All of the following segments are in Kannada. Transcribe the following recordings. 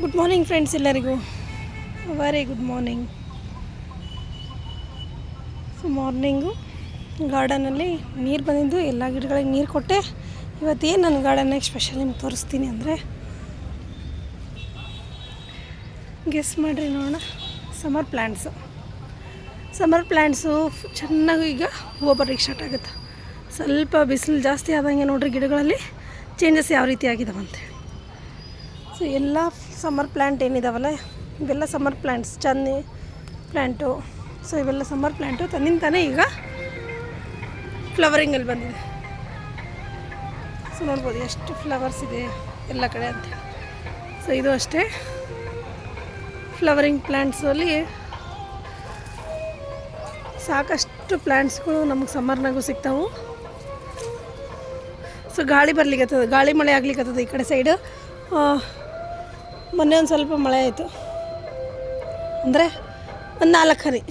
ಗುಡ್ ಮಾರ್ನಿಂಗ್ ಫ್ರೆಂಡ್ಸ್ ಎಲ್ಲರಿಗೂ. Very good morning so morning ಗಾರ್ಡನಲ್ಲಿ ನೀರು ಬಂದಿದ್ದು, ಎಲ್ಲ ಗಿಡಗಳಿಗೆ ನೀರು ಕೊಟ್ಟೆ. ಇವತ್ತೇನು ನಾನು ಗಾರ್ಡನ್ನಾಗ ಸ್ಪೆಷಲ್ ನಿಮ್ಗೆ ತೋರಿಸ್ತೀನಿ ಅಂದರೆ. ಗೆಸ್ ಮಾಡಿರಿ ನೋಡೋಣ. ಸಮ್ಮರ್ ಪ್ಲ್ಯಾಂಟ್ಸು ಸಮ್ಮರ್ ಪ್ಲ್ಯಾಂಟ್ಸು ಚೆನ್ನಾಗಿ ಈಗ ಹೂವು ಬರೋಕ್ಕೆ ಸ್ಟಾರ್ಟ್ ಆಗುತ್ತೆ. ಸ್ವಲ್ಪ ಬಿಸಿಲು ಜಾಸ್ತಿ ಆದಂಗೆ ನೋಡ್ರಿ ಗಿಡಗಳಲ್ಲಿ. ಚೇಂಜಸ್ ಯಾವ ರೀತಿ ಆಗಿದಾವಂತೆ. ಸೊ ಎಲ್ಲ ಸಮ್ಮರ್ ಪ್ಲ್ಯಾಂಟ್ ಏನಿದಾವಲ್ಲ, ಇವೆಲ್ಲ ಸಮ್ಮರ್ ಪ್ಲ್ಯಾಂಟ್ಸ್ ಚನ್ನಿ ಪ್ಲ್ಯಾಂಟು ಸೊ ಇವೆಲ್ಲ ಸಮ್ಮರ್ ಪ್ಲ್ಯಾಂಟು ತನ್ನಿಂದ ತಾನೇ ಈಗ ಫ್ಲವರಿಂಗಲ್ಲಿ ಬಂದಿದೆ. ಸೊ ನೋಡ್ಬೋದು ಎಷ್ಟು ಫ್ಲವರ್ಸ್ ಇದೆ ಎಲ್ಲ ಕಡೆ ಅಂತ. ಸೊ ಇದು ಅಷ್ಟೇ ಫ್ಲವರಿಂಗ್ ಪ್ಲ್ಯಾಂಟ್ಸಲ್ಲಿ ಸಾಕಷ್ಟು ಪ್ಲ್ಯಾಂಟ್ಸ್ಗಳು ನಮಗೆ ಸಮ್ಮರ್ನಾಗೂ ಸಿಗ್ತಾವೆ. ಸೊ ಗಾಳಿ ಬರ್ಲಿಕ್ಕೆ ಗಾಳಿ ಮಳೆ ಆಗ್ಲಿಕ್ಕತ್ತದ ಈ ಕಡೆ ಸೈಡು ಮೊನ್ನೆ ಒಂದು ಸ್ವಲ್ಪ ಮಳೆ ಆಯಿತು. ಅಂದರೆ ಒಂದು ನಾಲ್ಕು ಹನಿ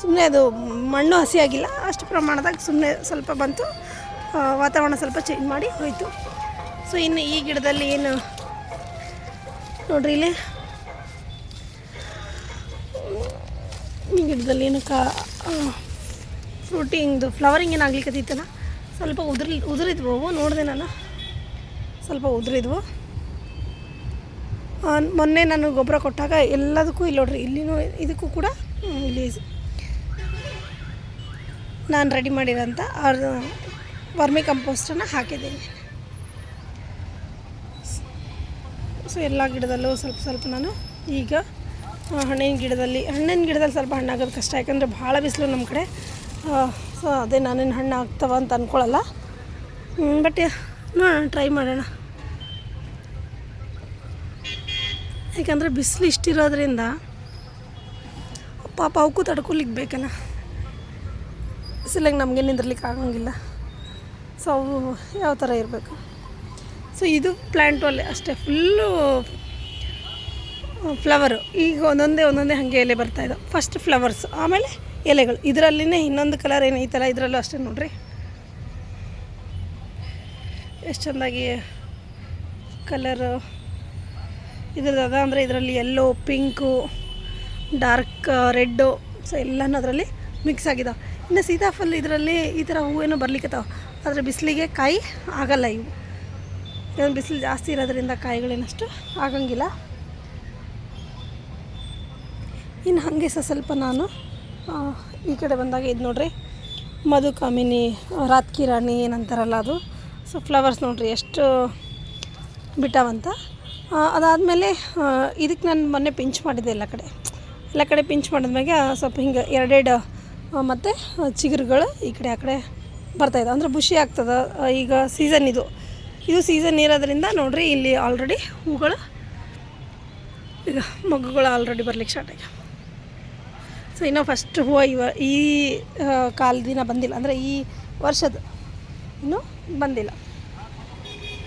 ಸುಮ್ಮನೆ ಅದು ಮಣ್ಣು ಹಸಿಯಾಗಿಲ್ಲ ಅಷ್ಟು ಪ್ರಮಾಣದಾಗ ಸುಮ್ಮನೆ ಸ್ವಲ್ಪ ಬಂತು. ವಾತಾವರಣ ಸ್ವಲ್ಪ ಚೇಂಜ್ ಮಾಡಿ ಹೋಯಿತು. ಸೊ ಇನ್ನು ಈ ಗಿಡದಲ್ಲಿ ಏನು ನೋಡ್ರಿ ಇಲ್ಲಿ. ಈ ಗಿಡದಲ್ಲಿ ಏನು ಕಾ ಫ್ರೂಟಿಂಗ್ದು ಫ್ಲವರಿಂಗ್ ಏನು ಆಗ್ಲಿಕ್ಕತ್ತಿತ್ತಲ್ಲ ಸ್ವಲ್ಪ ಉದುರಿ ಉದುರಿದ್ವು ನೋಡಿದೆ ನಾನು ಸ್ವಲ್ಪ ಉದುರಿದ್ವು. ಮೊನ್ನೆ ನಾನು ಗೊಬ್ಬರ ಕೊಟ್ಟಾಗ ಎಲ್ಲದಕ್ಕೂ ಇಲ್ಲಿ ನೋಡ್ರಿ, ಇಲ್ಲಿನೂ ಇದಕ್ಕೂ ಕೂಡ ಇಲ್ಲಿ ನಾನು ರೆಡಿ ಮಾಡಿರೋಂಥ ವರ್ಮಿ ಕಂಪೋಸ್ಟನ್ನು ಹಾಕಿದ್ದೀನಿ. ಸೊ ಎಲ್ಲ ಗಿಡದಲ್ಲೂ ಸ್ವಲ್ಪ ಸ್ವಲ್ಪ ನಾನು ಈಗ ಹಣ್ಣಿನ ಗಿಡದಲ್ಲಿ ಹಣ್ಣಿನ ಗಿಡದಲ್ಲಿ ಸ್ವಲ್ಪ ಹಣ್ಣಾಗೋದು ಕಷ್ಟ, ಯಾಕಂದರೆ ಭಾಳ ಬಿಸಿಲು ನಮ್ಮ ಕಡೆ. ಸೊ ಅದೇ ನಾನೇನು ಹಣ್ಣು ಆಗ್ತವ ಅಂತ ಅಂದ್ಕೊಳ್ಳಲ್ಲ ಬಟ್ ನೋಡೋಣ ಟ್ರೈ ಮಾಡೋಣ. ಯಾಕಂದರೆ ಬಿಸಿಲು ಇಷ್ಟಿರೋದ್ರಿಂದ ಪಾಪ ಅವಕ್ಕೂ ತಡ್ಕೊಲಿಕ್ಕೆ ಬೇಕಲ್ಲ ಬಿಸಿಲಾಗ ನಮಗೆ ನಿಂದಿರ್ಲಿಕ್ಕೆ ಆಗಂಗಿಲ್ಲ. ಸೊ ಅವು ಯಾವ ಥರ ಇರಬೇಕು? ಸೊ ಇದು ಪ್ಲ್ಯಾಂಟು ಅಲ್ಲೇ ಅಷ್ಟೇ ಫುಲ್ಲು ಫ್ಲವರು ಈಗ ಒಂದೊಂದೇ ಒಂದೊಂದೇ ಹಾಗೆ ಎಲೆ ಬರ್ತಾ ಫಸ್ಟ್ ಫ್ಲವರ್ಸ್ ಆಮೇಲೆ ಎಲೆಗಳು. ಇದರಲ್ಲಿನೇ ಇನ್ನೊಂದು ಕಲರ್ ಏನು ಈ ಥರ ಇದರಲ್ಲೂ ಅಷ್ಟೇ ನೋಡ್ರಿ. ಎಷ್ಟು ಚೆಂದಾಗಿ ಕಲರು ಇದ್ರದ್ದು ಅದ ಅಂದರೆ ಇದರಲ್ಲಿ yellow pink dark red so ಎಲ್ಲನೂ ಅದರಲ್ಲಿ ಮಿಕ್ಸ್ ಆಗಿದಾವೆ. ಇನ್ನು ಸೀತಾಫಲ್ ಇದರಲ್ಲಿ ಈ ಥರ ಹೂವೇನು ಬರ್ಲಿಕ್ಕತ್ತಾವೆ ಆದರೆ ಬಿಸಿಲಿಗೆ ಕಾಯಿ ಆಗಲ್ಲ ಇವು. ಇದೊಂದು ಬಿಸಿಲು ಜಾಸ್ತಿ ಇರೋದ್ರಿಂದ ಕಾಯಿಗಳೇನಷ್ಟು ಆಗಂಗಿಲ್ಲ. ಇನ್ನು ಹಾಗೆ ಸಹ ಸ್ವಲ್ಪ ನಾನು ಈ ಕಡೆ ಬಂದಾಗ ಇದು ನೋಡ್ರಿ ಮಧುಕಾಮಿನಿ ರಾತ್ಕಿ ರಾಣಿ ಏನಂತಾರಲ್ಲ ಅದು. ಸೊ ಫ್ಲವರ್ಸ್ ನೋಡ್ರಿ ಎಷ್ಟು ಬಿಟ್ಟಾವಂತ. ಅದಾದಮೇಲೆ ಇದಕ್ಕೆ ನಾನು ಮೊನ್ನೆ ಪಿಂಚ್ ಮಾಡಿದ್ದೆ ಎಲ್ಲ ಕಡೆ. ಎಲ್ಲ ಕಡೆ ಪಿಂಚ್ ಮಾಡಿದ್ಮ್ಯಾಗೆ ಸ್ವಲ್ಪ ಹಿಂಗೆ ಎರಡೆರಡು ಮತ್ತು ಚಿಗುರುಗಳು ಈ ಕಡೆ ಆ ಕಡೆ ಬರ್ತಾಯಿದೆ ಅಂದರೆ ಖುಷಿ ಆಗ್ತದೆ ಈಗ ಸೀಸನ್ ಇದು. ಇದು ಸೀಸನ್ ಇರೋದ್ರಿಂದ ನೋಡಿರಿ ಇಲ್ಲಿ ಆಲ್ರೆಡಿ ಹೂಗಳು ಈಗ ಮಗ್ಗುಗಳು ಆಲ್ರೆಡಿ ಬರ್ಲಿಕ್ಕೆ ಸ್ಟಾರ್ಟ್ ಆಗ್ಯಾವ. ಸೊ ಇನ್ನೂ ಫಸ್ಟ್ ಹೂವು ಇವ ಈ ಆ, ಕಾಲ ದಿನ ಬಂದಿಲ್ಲ. ಅಂದರೆ ಈ ವರ್ಷದ ಇನ್ನೂ ಬಂದಿಲ್ಲ.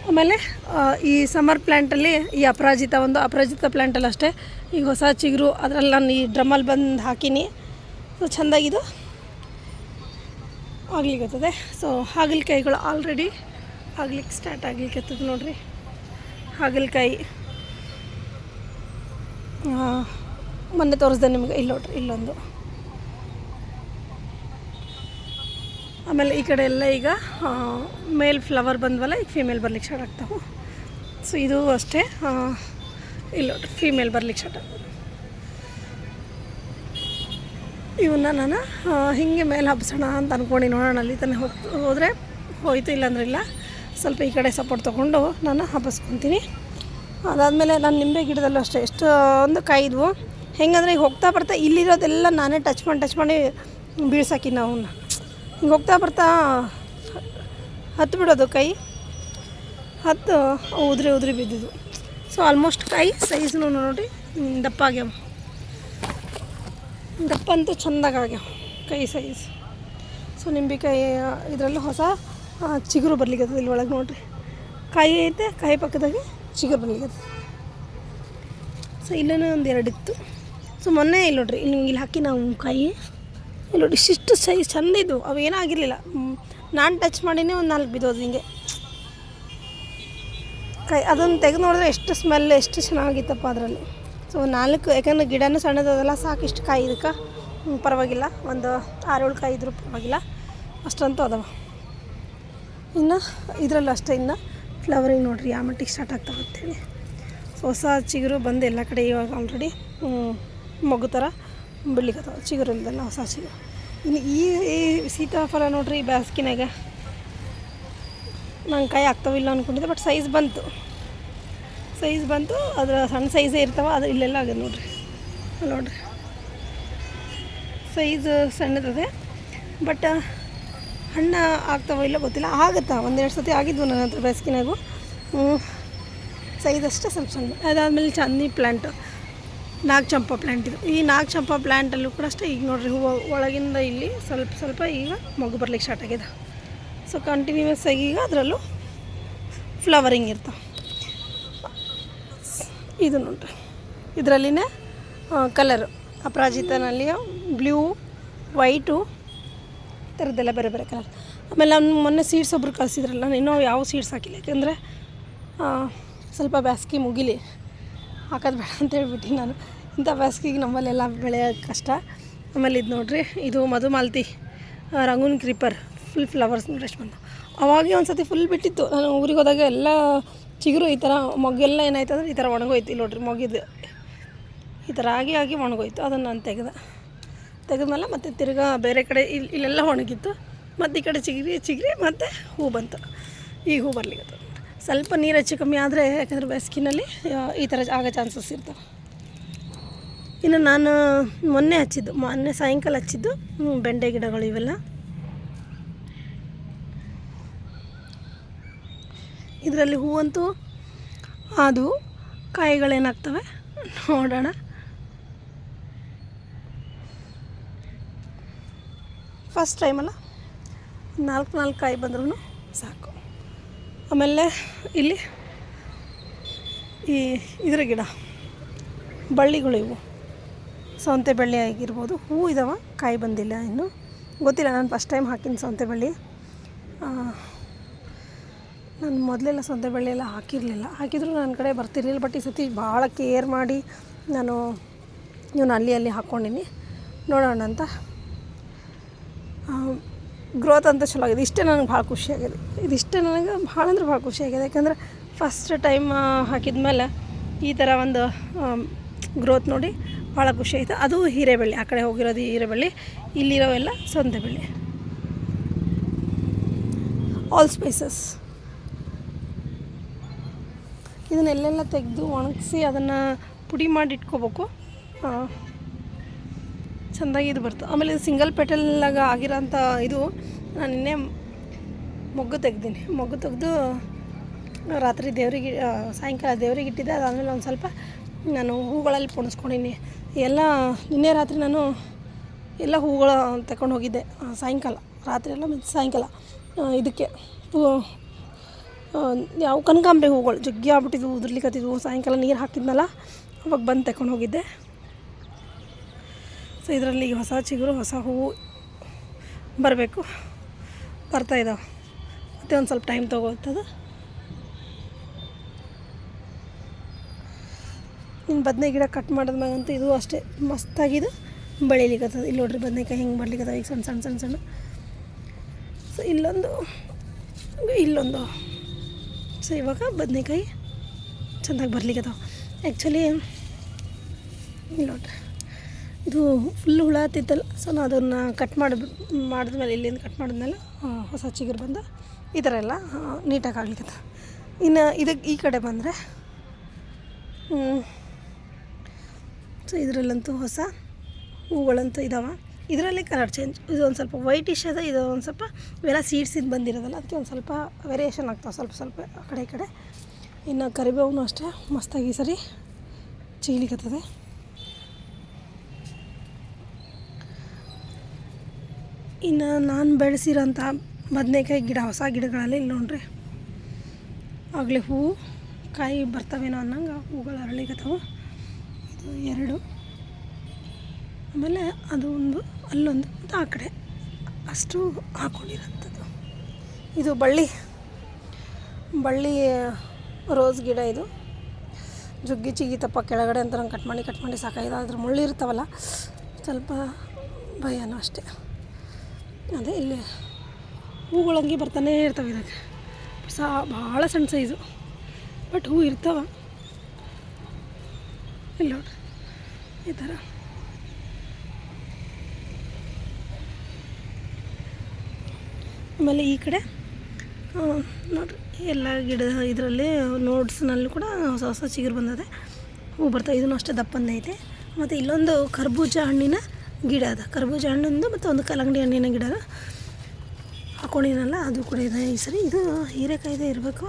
ಆಮೇಲೆ ಈ ಸಮ್ಮರ್ ಪ್ಲ್ಯಾಂಟಲ್ಲಿ ಈ ಅಪರಾಜಿತ ಒಂದು ಅಪರಾಜಿತ ಪ್ಲ್ಯಾಂಟಲ್ಲಿ ಅಷ್ಟೇ. ಈಗ ಹೊಸ ಚಿಗುರು ಅದರಲ್ಲಿ ನಾನು ಈ ಡ್ರಮ್ಮಲ್ಲಿ ಬಂದು ಹಾಕೀನಿ. ಸೊ ಚೆಂದಾಗಿದು ಆಗ್ಲಿಕ್ಕತ್ತದೆ ಸೊ ಹಾಗಲಕಾಯಿಗಳು ಆಲ್ರೆಡಿ ಆಗ್ಲಿಕ್ಕೆ ಸ್ಟಾರ್ಟ್ ಆಗ್ಲಿಕ್ಕತ್ತದ ನೋಡಿರಿ. ಹಾಗಲಕಾಯಿ ಮೊನ್ನೆ ತೋರಿಸ್ದೆ ನಿಮ್ಗೆ ಇಲ್ಲಿ ನೋಡ್ರಿ ಇಲ್ಲೊಂದು. ಆಮೇಲೆ ಈ ಕಡೆ ಎಲ್ಲ ಈಗ ಮೇಲ್ ಫ್ಲವರ್ ಬಂದ್ವಲ್ಲ ಈಗ ಫೀಮೇಲ್ ಬರ್ಲಿಕ್ಕೆ ಸ್ಟಾರ್ಟ್ ಆಗ್ತಾವೆ. ಸೊ ಇದು ಅಷ್ಟೇ ಇಲ್ಲ ಫೀಮೇಲ್ ಬರ್ಲಿಕ್ಕೆ ಸ್ಟಾರ್ಟ್ ಆಗ್ತದೆ. ಇವನ್ನ ನಾನು ಹಿಂಗೆ ಮೇಲೆ ಹಬ್ಸೋಣ ಅಂತ ಅಂದ್ಕೊಂಡು ನೋಡೋಣ, ಅಲ್ಲಿ ತನಕ ಹೋಗ್, ಹೋದರೆ ಹೋಯ್ತು, ಇಲ್ಲಾಂದ್ರೆ ಇಲ್ಲ. ಸ್ವಲ್ಪ ಈ ಕಡೆ ಸಪೋರ್ಟ್ ತೊಗೊಂಡು ನಾನು ಹಬ್ಬಿಸ್ಕೊತೀನಿ ಅದಾದಮೇಲೆ ನಾನು ನಿಂಬೆ ಗಿಡದಲ್ಲೂ ಅಷ್ಟೇ ಒಂದು ಕಾಯಿದ್ವು. ಹೆಂಗಂದ್ರೆ ಈಗ ಹೋಗ್ತಾ ಬರ್ತಾ ಇಲ್ಲಿರೋದೆಲ್ಲ ನಾನೇ ಟಚ್ ಮಾಡಿ ಟಚ್ ಮಾಡಿ ಬೀಳ್ಸಾಕಿನ ನಾವು ಹಿಂಗೆ ಹೋಗ್ತಾ ಬರ್ತಾ ಹತ್ತು ಬಿಡೋದು ಕೈ. ಹತ್ತು ಉದುರಿ ಉದುರಿ ಬಿದ್ದಿದ್ದು. ಸೊ ಆಲ್ಮೋಸ್ಟ್ ಕಾಯಿ ಸೈಜ್ನು ನೋಡಿ ದಪ್ಪ ಆಗ್ಯಾವ. ದಪ್ಪ ಅಂತೂ ಚೆಂದಾಗ ಆಗ್ಯಾವ ಕೈ ಸೈಜ್ ಸೊ ನಿಂಬೆಕಾಯಿ ಇದರಲ್ಲಿ ಹೊಸ ಚಿಗುರು ಬರ್ಲಿಕ್ಕೆ ಇಲ್ಲಿ ಒಳಗೆ ನೋಡ್ರಿ. ಕಾಯಿ ಐತೆ, ಕಾಯಿ ಪಕ್ಕದಾಗೆ ಚಿಗುರು ಬರ್ಲಿಕ್ಕೆ ಸೊ ಇಲ್ಲೂ ಒಂದು ಇತ್ತು. ಸೊ ಮೊನ್ನೆ ಇಲ್ಲಿ ನೋಡ್ರಿ ಇಲ್ಲಿ ಇಲ್ಲಿ ಹಾಕಿ ನಾವು ಕಾಯಿ ಇಲ್ಲಿ ನೋಡಿ ಇಷ್ಟು ಸೈ, ಚಂದ ಅವು ಏನೂ ಆಗಿರಲಿಲ್ಲ ನಾನು ಟಚ್ ಮಾಡಿನೇ ಒಂದು ನಾಲ್ಕು ಬಿದ್ದೋದು ಹಿಂಗೆ ಕೈ ಅದನ್ನು ತೆಗೆದು ನೋಡಿದ್ರೆ ಎಷ್ಟು ಸ್ಮೆಲ್ ಎಷ್ಟು ಚೆನ್ನಾಗಿತ್ತಪ್ಪ ಅದರಲ್ಲಿ. ಸೊ ನಾಲ್ಕು, ಯಾಕಂದ್ರೆ ಗಿಡನೂ ಸಣ್ಣದಲ್ಲ ಸಾಕು ಇಷ್ಟು ಕಾಯಿ ಇದಕ್ಕೆ ಪರವಾಗಿಲ್ಲ. ಒಂದು ಆರೇಳು ಕಾಯಿ ಇದ್ರೂ ಪರವಾಗಿಲ್ಲ. ಅಷ್ಟಂತೂ ಅದಾವ. ಇನ್ನು, ಇದರಲ್ಲೂ ಅಷ್ಟೇ ಇನ್ನು. ಫ್ಲವರಿಂಗ್ ನೋಡಿರಿ, ಯಾವ ಮಟ್ಟಿಗೆ ಸ್ಟಾರ್ಟ್ ಆಗ್ತಾವೆ ಅಂತೇಳಿ. ಸೊ ಹೊಸ ಚಿಗುರು ಬಂದು ಎಲ್ಲ ಕಡೆ ಇವಾಗ ಆಲ್ರೆಡಿ ಮಗು ಥರ ಬೆಳಿಕತ್ತಾವ ಚಿಗುರಿಲ್ದಲ್ಲ ಹೊಸ ಚಿಗು ಇನ್ನು ಈ ಸೀತಾಫಲ ನೋಡ್ರಿ ಈ ಬ್ಯಾಸ್ಗಿನಾಗ. ನಂಗೆ ಕೈ ಆಗ್ತಾವಿಲ್ಲ ಅಂದ್ಕೊಂಡಿದ್ದೆ ಬಟ್ ಸೈಜ್ ಬಂತು. ಸೈಜ್ ಬಂತು, ಅದರ ಸಣ್ಣ ಸೈಜೇ ಇರ್ತಾವ ಅದು ಇಲ್ಲೆಲ್ಲ ಆಗಿದೆ ನೋಡ್ರಿ. ನೋಡ್ರಿ. ಸೈಜ್ ಸಣ್ಣದದೆ ಬಟ್ ಹಣ್ಣು ಆಗ್ತಾವ ಇಲ್ಲ ಗೊತ್ತಿಲ್ಲ, ಆಗುತ್ತಾ? ಒಂದೆರಡು ಸತಿ ಆಗಿದ್ವು ನನ್ನ ಹತ್ರ ಬೇಸಿಗೆನಾಗು ಸೈಜ್ ಅಷ್ಟೇ ಸ್ವಲ್ಪ ಸಣ್ಣ. ಅದಾದಮೇಲೆ ಚಂದಿ ಪ್ಲ್ಯಾಂಟ್ ನಾಗಚಂಪ ಪ್ಲ್ಯಾಂಟ್ ಇದು. ಈ ನಾಗಚಂಪ ಪ್ಲ್ಯಾಂಟಲ್ಲೂ ಕೂಡ ಅಷ್ಟೇ, ಈಗ ನೋಡ್ರಿ ಹೂವು ಒಳಗಿಂದ ಇಲ್ಲಿ ಸ್ವಲ್ಪ ಸ್ವಲ್ಪ ಈಗ ಮಗು ಬರ್ಲಿಕ್ಕೆ ಸ್ಟಾರ್ಟ್ ಆಗಿದೆ. ಸೊ ಕಂಟಿನ್ಯೂಸ್ ಆಗಿ ಈಗ ಅದರಲ್ಲೂ ಫ್ಲವರಿಂಗ್ ಇರ್ತಾವೆ ಇದು ನೋಡ್ರಿ. ಇದರಲ್ಲಿನೇ ಕಲರ್ ಅಪರಾಜಿತನಲ್ಲಿ ಬ್ಲೂ ವೈಟು ಈ ಥರದ್ದೆಲ್ಲ ಬೇರೆ ಬೇರೆ ಕಲರ್ ಆಮೇಲೆ ನಾನು ಮೊನ್ನೆ ಸೀಡ್ಸ್ ಒಬ್ರು ಕಳಿಸಿದ್ರಲ್ಲ, ನಾನು ಇನ್ನೂ ಯಾವ ಸೀಡ್ಸ್ ಹಾಕಿಲ್ಲ. ಯಾಕೆಂದರೆ ಸ್ವಲ್ಪ ಬ್ಯಾಸ್ಗೆ ಮುಗಿಲಿ. ಹಾಕೋದು ಬೇಡ ಅಂತ ಹೇಳ್ಬಿಟ್ಟು ನಾನು ಇಂಥ ಬ್ಯಾಸ್ಗಿಗೆ ನಮ್ಮಲ್ಲೆಲ್ಲ ಬೆಳೆಯೋ ಕಷ್ಟ. ಆಮೇಲೆ ಇದು ನೋಡಿರಿ, ಇದು Madhumalathi Rangoon creeper full flowers fresh ಬಂದು. ಅವಾಗೇ ಒಂದು ಸತಿ ಫುಲ್ ಬಿಟ್ಟಿತ್ತು. ನಾನು ಊರಿಗೆ ಹೋದಾಗ ಎಲ್ಲ ಚಿಗುರು ಈ ಥರ ಮೊಗ್ಗೆಲ್ಲ ಏನಾಯ್ತು ಅಂದ್ರೆ ಈ ಥರ ಒಣಗೋಯ್ತು. ಇಲ್ಲಿ ನೋಡ್ರಿ ಮೊಗಿದು ಈ ಥರ ಆಗಿ ಆಗಿ ಒಣಗೋಯ್ತು. ಅದನ್ನು ನಾನು ತೆಗೆದ. ತೆಗೆದ್ಮೇಲೆ ಮತ್ತು ತಿರ್ಗಾ ಬೇರೆ ಕಡೆ ಇಲ್ಲಿ ಇಲ್ಲೆಲ್ಲ ಒಣಗಿತ್ತು. ಮತ್ತು ಈ ಕಡೆ ಚಿಗ್ರಿ ಚಿಗ್ರಿ ಮತ್ತು ಹೂ ಬಂತು. ಈಗ ಹೂ ಬರ್ಲಿಕ್ಕೆ ಸ್ವಲ್ಪ ನೀರು ಹೆಚ್ಚು ಕಮ್ಮಿ ಆದರೆ ಯಾಕಂದರೆ ಬೇಸಿಗೆನಲ್ಲಿ ಈ ಥರ ಆಗೋ ಚಾನ್ಸಸ್ ಇರ್ತವೆ. ಇನ್ನು ನಾನು ಮೊನ್ನೆ ಹಚ್ಚಿದ್ದು, ಮೊನ್ನೆ ಸಾಯಂಕಾಲ ಹಚ್ಚಿದ್ದು ಬೆಂಡೆ ಗಿಡಗಳು ಇವೆಲ್ಲ. ಇದರಲ್ಲಿ ಹೂವಂತೂ ಅದು ಕಾಯಿಗಳೇನಾಗ್ತವೆ, ನೋಡೋಣ. ಫಸ್ಟ್ ಟೈಮಲ್ಲ ನಾಲ್ಕು ನಾಲ್ಕು ಕಾಯಿ ಬಂದ್ರೂ ಸಾಕು. ಆಮೇಲೆ ಇಲ್ಲಿ ಈ ಇದರ ಗಿಡ, ಬಳ್ಳಿಗಳು ಇವು. ಸೌಂತೆ ಬಳ್ಳಿ ಆಗಿರ್ಬೋದು. ಹೂವು ಇದಾವೆ, ಕಾಯಿ ಬಂದಿಲ್ಲ ಇನ್ನು. ಗೊತ್ತಿಲ್ಲ, ನಾನು ಫಸ್ಟ್ ಟೈಮ್ ಹಾಕಿನ ಸೌಂತೆ ಬಳ್ಳಿ. ನಾನು ಮೊದಲೆಲ್ಲ ಸೌಂತೆ ಬಳ್ಳಿ ಎಲ್ಲ ಹಾಕಿರಲಿಲ್ಲ. ಹಾಕಿದ್ರು ನನ್ನ ಕಡೆ ಬರ್ತಿರ್ಲಿಲ್ಲ ಬಟ್ ಈ ಸತಿ ಭಾಳ ಕೇರ್ ಮಾಡಿ ನಾನು ಇವನು ಅಲ್ಲಿ ಅಲ್ಲಿ ಹಾಕ್ಕೊಂಡಿನಿ ನೋಡೋಣ ಅಂತ ಗ್ರೋತ್ ಅಂತ ಚಲೋ ಆಗಿದೆ. ಇಷ್ಟೇ ನನಗೆ ಭಾಳ ಖುಷಿಯಾಗಿದೆ ಇದಿಷ್ಟೇ ನನಗೆ ಭಾಳ ಅಂದ್ರೆ ಭಾಳ ಖುಷಿ ಆಗಿದೆ. ಯಾಕಂದ್ರೆ ಫಸ್ಟ್ ಟೈಮ್ ಹಾಕಿದ ಮೇಲೆ ಈ ಥರ ಒಂದು ಗ್ರೋತ್ ನೋಡಿ ಭಾಳ ಖುಷಿ ಆಯಿತು. ಅದು ಹೀರೆಬಳ್ಳಿ, ಆ ಕಡೆ ಹೋಗಿರೋದು ಹೀರೆಬಳ್ಳಿ ಇಲ್ಲಿರೋವೆಲ್ಲ ಸೊಂದೆ ಬಳ್ಳಿ ಆಲ್ ಸ್ಪೈಸಸ್ ಇದನ್ನೆಲ್ಲೆಲ್ಲ ತೆಗೆದು ಒಣಗಿಸಿ ಅದನ್ನು ಪುಡಿ ಮಾಡಿ ಇಟ್ಕೋಬೇಕು. ಚೆಂದಾಗಿ ಇದು ಬರ್ತದೆ. ಆಮೇಲೆ ಇದು ಸಿಂಗಲ್ ಪೆಟಲ್ಲಾಗ ಆಗಿರೋಂಥ ಇದು ನಾನು ನಿನ್ನೆ ಮೊಗ್ಗು ತೆಗ್ದೀನಿ. ಮೊಗ್ಗು ತೆಗೆದು ರಾತ್ರಿ ದೇವರಿಗೆ ಸಾಯಂಕಾಲ ದೇವ್ರಿಗೆ ಇಟ್ಟಿದ್ದೆ. ಅದಾದಮೇಲೆ ಒಂದು ಸ್ವಲ್ಪ ನಾನು ಹೂಗಳಲ್ಲಿ ಪೊಣಿಸ್ಕೊಂಡಿನಿ. ಎಲ್ಲ ನಿನ್ನೆ ರಾತ್ರಿ ನಾನು ಎಲ್ಲ ಹೂಗಳು ತಗೊಂಡು ಹೋಗಿದ್ದೆ ಸಾಯಂಕಾಲ. ರಾತ್ರಿ ಎಲ್ಲ ಮತ್ತು ಸಾಯಂಕಾಲ. ಇದಕ್ಕೆ ಯಾವ ಕನಕಾಂಬ್ರಿ ಹೂಗಳು, ಜಗ್ಗಿ ಆಗ್ಬಿಟ್ಟಿದ್ವು ಉದುರ್ಲಿಕ್ಕತ್ತಿದ್ವು ಸಾಯಂಕಾಲ ನೀರು ಹಾಕಿದ್ನಲ್ಲ ಅವಾಗ ಬಂದು ತಗೊಂಡು ಹೋಗಿದ್ದೆ. ಸೊ ಇದರಲ್ಲಿ ಹೊಸ ಚಿಗುರು, ಹೊಸ ಹೂವು ಬರಬೇಕು. ಬರ್ತಾ ಇದ್ದಾವೆ ಮತ್ತೆ ಒಂದು ಸ್ವಲ್ಪ ಟೈಮ್ ತೊಗೊಳ್ತದೆ ಇನ್ನು ಬದನೆ ಗಿಡ ಕಟ್ ಮಾಡಿದ್ಮ್ಯಾಗಂತೂ ಇದು ಅಷ್ಟೇ ಮಸ್ತಾಗಿದೆ ಬೆಳಿಲಿಕ್ಕತ್ತದ ಇಲ್ಲಿ ನೋಡ್ರಿ ಬದನೆಕಾಯಿ ಹೆಂಗೆ ಬರ್ಲಿಕ್ಕದ ಈಗ ಸಣ್ಣ ಸಣ್ಣ ಸಣ್ಣ ಸಣ್ಣ ಸೊ ಇಲ್ಲೊಂದು ಇಲ್ಲೊಂದು. ಸೊ ಇವಾಗ ಬದನೆಕಾಯಿ ಚೆಂದಾಗಿ ಬರ್ಲಿಕ್ಕತ್ತವ ಆ್ಯಕ್ಚುಲಿ ಇಲ್ಲಿ ನೋಡ್ರಿ. ಇದು ಫುಲ್ ಹುಳ ಹತ್ತಿತ್ತಲ್ಲ ಸೊ ನಾನು ಅದನ್ನು ಕಟ್ ಮಾಡಿ ಮಾಡಿದ್ಮೇಲೆ ಇಲ್ಲಿಂದ ಕಟ್ ಮಾಡಿದ್ಮೇಲೆ ಹೊಸ ಚಿಗುರು ಬಂದು ಈ ಥರ ಎಲ್ಲ ನೀಟಾಗಿ ಆಗ್ಲಿಕ್ಕತ್ತ ಇನ್ನು ಇದಕ್ಕೆ ಈ ಕಡೆ ಬಂದರೆ ಸೊ ಇದರಲ್ಲಂತೂ ಹೊಸ ಹೂಗಳಂತೂ ಇದಾವೆ. ಇದರಲ್ಲಿ ಕಲರ್ ಚೇಂಜ್ ಇದು ಒಂದು ಸ್ವಲ್ಪ ವೈಟಿಶ್ ಅದ, ಇದು ಒಂದು ಸ್ವಲ್ಪ ಇವೆಲ್ಲ ಸೀಡ್ಸಿಂದ ಬಂದಿರೋದಲ್ಲ, ಅದಕ್ಕೆ ಒಂದು ಸ್ವಲ್ಪ ವೇರಿಯೇಷನ್ ಆಗ್ತಾವೆ, ಸ್ವಲ್ಪ ಸ್ವಲ್ಪ ಆ ಕಡೆ ಈ ಕಡೆ. ಇನ್ನು ಕರಿಬೇವು ಅಷ್ಟೇ, ಮಸ್ತಾಗಿ ಸರಿ ಚಿಗ್ಲಿಕ್ಕತ್ತದೆ ಇನ್ನು ನಾನು ಬೆಳೆಸಿರೋಂಥ ಬದನೆಕಾಯಿ ಗಿಡ, ಹೊಸ ಗಿಡಗಳಲ್ಲಿ ಇಲ್ಲಿ ನೋಡ್ರಿ. ಆಗಲೇ ಹೂವು ಕಾಯಿ ಬರ್ತಾವೇನೋ ಅನ್ನಂಗೆ ಹೂಗಳು ಅರಳಿಗತ್ತವು. ಇದು ಎರಡು. ಆಮೇಲೆ ಅದು ಒಂದು, ಅಲ್ಲೊಂದು ಮತ್ತು ಆ ಕಡೆ. ಅಷ್ಟು ಹಾಕ್ಕೊಂಡಿರೋಂಥದ್ದು ಇದು ಬಳ್ಳಿ. ಬಳ್ಳಿ ರೋಸ್ ಗಿಡ ಇದು. ಜುಗ್ಗಿ ಚಿಗಿತಪ್ಪ ಕೆಳಗಡೆ ಅಂತ ನಂಗೆ ಕಟ್ ಮಾಡಿ ಕಟ್ ಮಾಡಿ ಸಾಕಾಗಿದೆ. ಅದ್ರ ಮುಳ್ಳು ಇರ್ತಾವಲ್ಲ, ಸ್ವಲ್ಪ ಭಯನೂ ಅಷ್ಟೇ. ಅದೇ ಇಲ್ಲಿ ಹೂಗಳಂಗೆ ಬರ್ತಾನೆ ಇರ್ತವೆ ಇದಕ್ಕೆ. ಸಾ ಭಾಳ ಸಣ್ಣ ಸೈಜು. ಬಟ್ ಹೂ ಇರ್ತಾವ. ಇಲ್ಲ ನೋಡ್ರಿ, ಈ ಥರ ಆಮೇಲೆ ಈ ಕಡೆ ನೋಡ್ರಿ, ಎಲ್ಲ ಗಿಡ ಇದರಲ್ಲಿ ನೋಟ್ಸ್ನಲ್ಲೂ ಕೂಡ ಹೊಸ ಹೊಸ ಚಿಗುರು ಬಂದದೆ. ಹೂ ಬರ್ತಾವೆ. ಇದನ್ನು ಅಷ್ಟೇ ದಪ್ಪಂದೈತೆ. ಮತ್ತು ಇಲ್ಲೊಂದು ಕರ್ಬೂಜ ಹಣ್ಣಿನ ಗಿಡ ಅದ. ಕರ್ಬೂಜ ಹಣ್ಣಿಂದು ಮತ್ತು ಒಂದು ಕಲ್ಲಂಗಡಿ ಹಣ್ಣಿನ ಗಿಡ ಹಾಕೊಂಡಿನಲ್ಲ ಅದು ಕೂಡ ಇದೆ ಈ ಸರಿ. ಇದು ಹೀರೆಕಾಯಿದೆ ಇರಬೇಕು.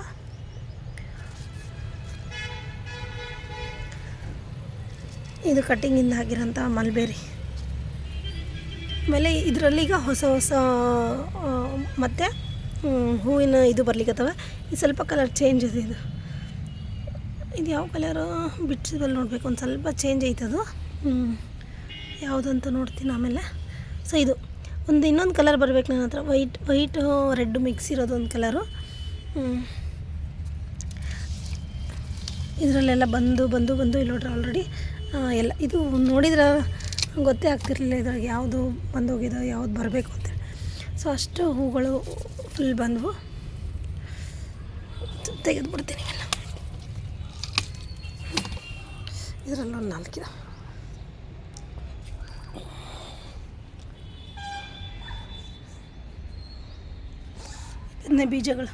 ಇದು ಕಟ್ಟಿಂಗಿಂದ ಆಗಿರೋಂಥ ಮಲ್ಬೇರಿ. ಆಮೇಲೆ ಇದರಲ್ಲಿ ಈಗ ಹೊಸ ಹೊಸ ಮತ್ತು ಹೂವಿನ ಇದು ಬರ್ಲಿಕ್ಕತ್ತವೆ ಇದು ಸ್ವಲ್ಪ ಕಲರ್ ಚೇಂಜ್ ಇದೆ ಇದು. ಇದು ಯಾವ ಕಲರು ಬಿಡ್ಸಿದಲ್ಲಿ ನೋಡಬೇಕು. ಒಂದು ಸ್ವಲ್ಪ ಚೇಂಜ್ ಐತದು. ಯಾವುದಂತ ನೋಡ್ತೀನಿ ಆಮೇಲೆ. ಸೊ ಇದು. ಒಂದು ಇನ್ನೊಂದು ಕಲರ್ ಬರಬೇಕು ನನ್ನ ಹತ್ರ. ವೈಟ್ ವೈಟು ರೆಡ್ ಮಿಕ್ಸ್ ಇರೋದು ಒಂದು ಕಲರು ಇದರಲ್ಲೆಲ್ಲ ಬಂದು ಬಂದು ಬಂದು ಇಲ್ಲಿ ನೋಡ್ರಿ ಆಲ್ರೆಡಿ ಎಲ್ಲ, ಇದು ನೋಡಿದ್ರೆ ಗೊತ್ತೇ ಆಗ್ತಿರ್ಲಿಲ್ಲ ಇದ್ರಾಗ ಯಾವುದು ಬಂದೋಗಿದೋ, ಯಾವುದು ಬರಬೇಕು ಅಂತೇಳಿ ಸೊ ಅಷ್ಟು ಹೂಗಳು ಫುಲ್ ಬಂದವು. ತೆಗೆದುಬಿಡ್ತೀನಿ ಎಲ್ಲ ಇದರಲ್ಲೊಂದು ನಾಲ್ಕಿದೆ ಇದನ್ನೇ ಬೀಜಗಳು,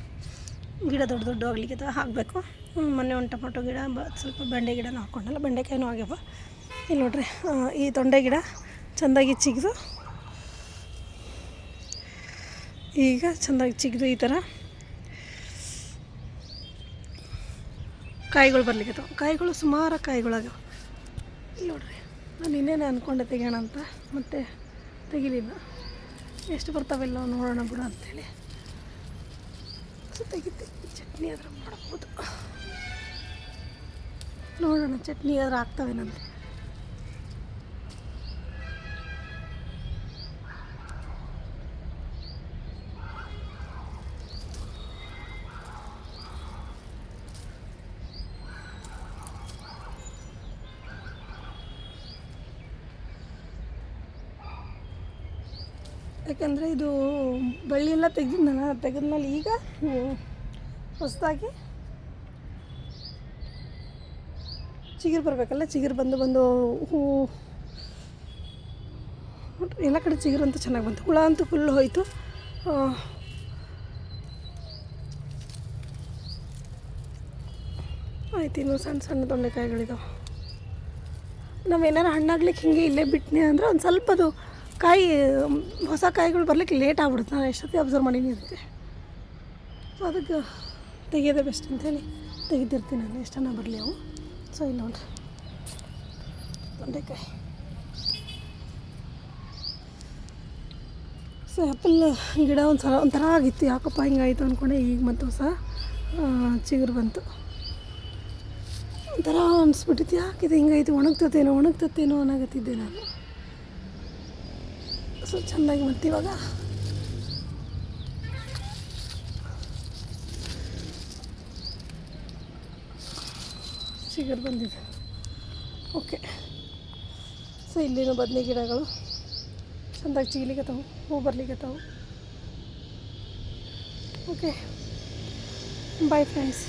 ಗಿಡ ದೊಡ್ಡ ದೊಡ್ಡ ಹೋಗ್ಲಿಕ್ಕೆ ಹಾಕಬೇಕು. ಮೊನ್ನೆ ಒಂದು ಟೊಮೊಟೊ ಗಿಡ ಬ, ಸ್ವಲ್ಪ ಬೆಂಡೆ ಗಿಡನೂ ಹಾಕ್ಕೊಂಡಲ್ಲ ಬೆಂಡೆಕಾಯಿನೂ ಆಗ್ಯವ. ಇಲ್ಲಿ ನೋಡ್ರಿ ಈ ತೊಂಡೆ ಗಿಡ ಚೆಂದಾಗಿ ಚಿಗಿದು, ಈಗ ಚೆಂದಾಗಿ ಚಿಗಿದು ಈ ಥರ ಕಾಯಿಗಳು ಬರ್ಲಿಕ್ಕೆ ಕಾಯಿಗಳು ಸುಮಾರು ಕಾಯಿಗಳಾಗ್ಯಾವ ಇಲ್ಲಿ ನೋಡ್ರಿ, ನಾನು ಇನ್ನೇನು ಅಂದ್ಕೊಂಡೆ ತೆಗಿಯೋಣ ಅಂತ, ಮತ್ತೆ ತೆಗಿಲಿಲ್ಲ. ಎಷ್ಟು ಬರ್ತಾವೆಲ್ಲ ನೋಡೋಣ ಬಿಡು ಅಂತೇಳಿ. ಸೊ ಚಟ್ನಿ ಆದ್ರೆ ಮಾಡ್ಬೋದು. ನೋಡೋಣ ಚಟ್ನಿ ಆದ್ರೆ ಆಗ್ತಾವೇನಂತೆ. ಯಾಕಂದರೆ ಇದು ಬಳ್ಳಿ ಎಲ್ಲ ತೆಗೆದಿದ್ದಲ್ಲ ತೆಗೆದ್ಮೇಲೆ ಈಗ ಹೊಸದಾಗಿ ಚಿಗುರು ಬರಬೇಕಲ್ಲ, ಚಿಗುರು ಬಂದು ಬಂದು ಹೂ. ಎಲ್ಲ ಕಡೆ ಚಿಗುರು ಅಂತೂ ಚೆನ್ನಾಗಿ ಬಂತು. ಹುಳ ಅಂತೂ ಫುಲ್ ಹೋಯಿತು. ಆಯ್ತು, ಇನ್ನು ಸಣ್ಣ ಸಣ್ಣ ತೊಂಡೆಕಾಯಿಗಳಿದಾವೆ. ನಾವೇನಾರು ಹಣ್ಣಾಗ್ಲಿಕ್ಕೆ ಹಿಂಗೆ ಇಲ್ಲೇ ಬಿಟ್ಟನೆ ಅಂದ್ರೆ ಒಂದು ಸ್ವಲ್ಪ ಅದು ಕಾಯಿ ಹೊಸ ಕಾಯಿಗಳು ಬರ್ಲಿಕ್ಕೆ ಲೇಟ್ ಆಗ್ಬಿಡುತ್ತೆ. ನಾನು ಎಷ್ಟೊತ್ತಿ ಅಬ್ಸರ್ವ್ ಮಾಡೀನಿ ಅದಕ್ಕೆ. ಸೊ ಅದಕ್ಕೆ ತೆಗೆಯೋದೇ ಬೆಸ್ಟ್ ಅಂತೇಳಿ ತೆಗೆದಿರ್ತೀನಿ ನಾನು. ಎಷ್ಟನ್ನ ಬರಲಿ ಅವು. ಸೊ ಇಲ್ಲಿ ನೋಡ್ರಿ. ತೊಂಡೆಕಾಯಿ. ಸೊ ಆ್ಯಪಲ್ ಗಿಡ ಒಂದು ಸಲ ಒಂಥರ ಆಗಿತ್ತು. ಯಾಕಪ್ಪ ಹಿಂಗಾಯ್ತು ಅಂದ್ಕೊಂಡೆ ಈಗ ಮತ್ತು ಹೊಸ ಚಿಗುರು ಬಂತು. ಒಂಥರ ಅನಿಸ್ಬಿಟ್ಟಿತ್ತು. ಯಾಕಿದೆ ಹಿಂಗಾಯ್ತು ಒಣಗ್ತತ್ತೇನೋ ಒಣಗ್ತತೇನೋ ಅನ್ನಕತ್ತಿದ್ದೆ ನಾನು. ಸೊ ಚೆಂದಾಗಿ ಮತ್ತೆ ಇವಾಗ ಚಿಗುರು ಬಂದಿದೆ ಓಕೆ ಸೊ ಇಲ್ಲಿನ ಬದನೆ ಗಿಡಗಳು ಚೆಂದಾಗಿ ಚಿಗ್ಲಿಕತ್ತಾವು ಹೂ ಬರ್ಲಿಕತ್ತಾವು ಓಕೆ ಬಾಯ್ ಫ್ರೆಂಡ್ಸ್